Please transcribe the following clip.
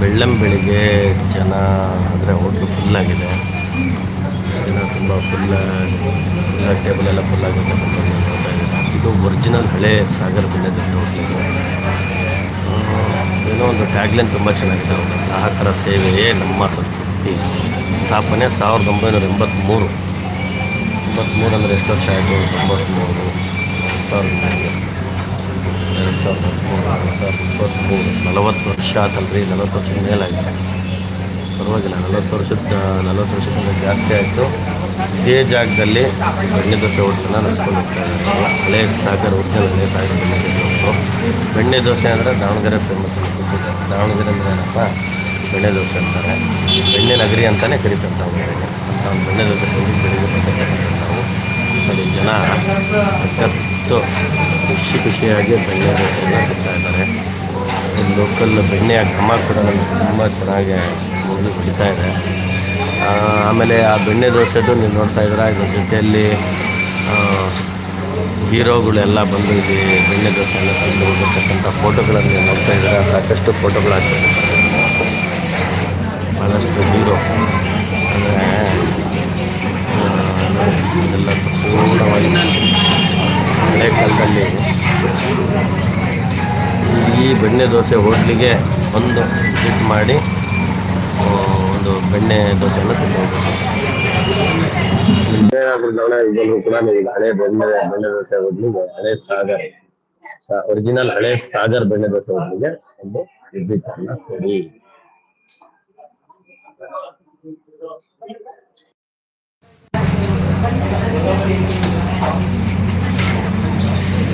ಬೆಳ್ಳಂ ಬೆಳಿಗ್ಗೆ ಜನ ಅಂದರೆ ಹೋಟ್ಲು ಫುಲ್ ಆಗಿದೆ. ಜನ ತುಂಬ ಫುಲ್ ಎಲ್ಲ ಟೇಬಲ್ ಎಲ್ಲ ಫುಲ್ ಇದು ಒರಿಜಿನಲ್ ಹಳೆ ಸಾಗರ್ ಬೆಳೆದಿದ್ದು ಹೋಟ್ಲಿಗೆ ಏನೋ ಒಂದು ಟ್ಯಾಗ್ಲೈನ್ ತುಂಬ ಚೆನ್ನಾಗಿದೆ. ಅವರು ಗ್ರಾಹಕರ ಸೇವೆಯೇ ನಮ್ಮ ಸಂಸ್ಕೃತಿ. ಸ್ಥಾಪನೆ ಸಾವಿರದ ಒಂಬೈನೂರ ಎಂಬತ್ತ್ಮೂರು ಎಂಬತ್ತ್ಮೂರು ಅಂದರೆ ಎಷ್ಟು ವರ್ಷ ಆಯಿತು? ತೊಂಬತ್ತ್ಮೂರು ಸಾವಿರದ ಎರಡು ಸಾವಿರದ ಹದಿಮೂರು ಎರಡು ಸಾವಿರದ ಇಪ್ಪತ್ತ್ಮೂರು ನಲವತ್ತು ವರ್ಷ ಆತಲ್ರಿ, ನಲವತ್ತು ವರ್ಷದ ಮೇಲಾಗಿದೆ ಪರವಾಗಿಲ್ಲ, ನಲವತ್ತು ವರ್ಷದ, ನಲವತ್ತು ವರ್ಷಕ್ಕಿಂತ ಜಾಸ್ತಿ ಆಯಿತು. ಇದೇ ಜಾಗದಲ್ಲಿ ಬೆಣ್ಣೆ ದೋಸೆ ಹೋಟ್ಲನ್ನ ನಡ್ಕೊಂಡು ಹೋಗ್ತಾ ಇದ್ದಾರೆ ಹಳೆ ಸಾಗರ ಒರಿಜಿನಲ್ ಹಳೆ ಸಾಗರ ಬೆಣ್ಣೆ ಬೆಣ್ಣೆ ದೋಸೆ ಅಂದರೆ ದಾವಣಗೆರೆ ಫೇಮಸ್ ಅನ್ಸುತ್ತೆ ದಾವಣಗೆರೆ ಅಂದರೆ ಏನಪ್ಪ? ಬೆಣ್ಣೆ ದೋಸೆ ಅಂತಾರೆ. ಬೆಣ್ಣೆ ನಗರಿ ಅಂತಲೇ ಕರೀತಾರೆ ದಾವಣಗೆರೆಗೆ. ಅಂತ ಒಂದು ಬೆಣ್ಣೆ ದೋಸೆ ಬೆಳಿಗ್ಗೆ ನಾವು. ಅಲ್ಲಿ ಜನ ಸಖತ್ತು ಖುಷಿ ಖುಷಿಯಾಗಿ ಬೆಣ್ಣೆ ದೋಸೆಯನ್ನು ತಿಂತಾ ಇದ್ದಾರೆ. ಲೋಕಲ್ ಬೆಣ್ಣೆಯ ಘಮ ಕೂಡ ನಮಗೆ ತುಂಬ ಚೆನ್ನಾಗಿ ಮುಗಿದು ಕುಡಿತಾ ಇದೆ. ಆಮೇಲೆ ಆ ಬೆಣ್ಣೆ ದೋಸೆದು ನೀವು ನೋಡ್ತಾ ಇದ್ದೀರಾ, ಇದ್ರ ಜೊತೆಯಲ್ಲಿ ಹೀರೋಗಳೆಲ್ಲ ಬಂದು ಇಲ್ಲಿ ಬೆಣ್ಣೆ ದೋಸೆಯನ್ನು ತಂದು ಹೋಗಿರ್ತಕ್ಕಂಥ ಫೋಟೋಗಳನ್ನು ನೋಡ್ತಾ ಇದ್ದೀರಾ, ಸಾಕಷ್ಟು ಫೋಟೋಗಳು ಹಾಕಿರ್ತಾರೆ ಭಾಳಷ್ಟು ಹೀರೋ. ಅಂದರೆ ಎಲ್ಲ ಸಂಪೂರ್ಣವಾಗಿ ಹಳೆ ಕಾಲದಲ್ಲಿ ಈ ಬೆಣ್ಣೆ ದೋಸೆ ಹೋಟ್ಲಿಗೆ ಒಂದು ವಿಸಿಟ್ ಮಾಡಿ ಒಂದು ಬೆಣ್ಣೆ ದೋಸೆಯನ್ನು ತಿನ್ನಬಹುದು ಕೂಡ ಈಗ ಹಳೆ ಬೆಣ್ಣೆ ಬೆಣ್ಣೆ ದೋಸೆ ಹೋಟ್ಲಿಗೆ, ಹಳೆ ಸಾಗರ್ ಒರಿಜಿನಲ್ ಹಳೆ ಸಾಗರ್ ಬೆಣ್ಣೆ ದೋಸೆ ಹೋಟ್ಲಿಗೆ ಒಂದು ಕೊಡಿ.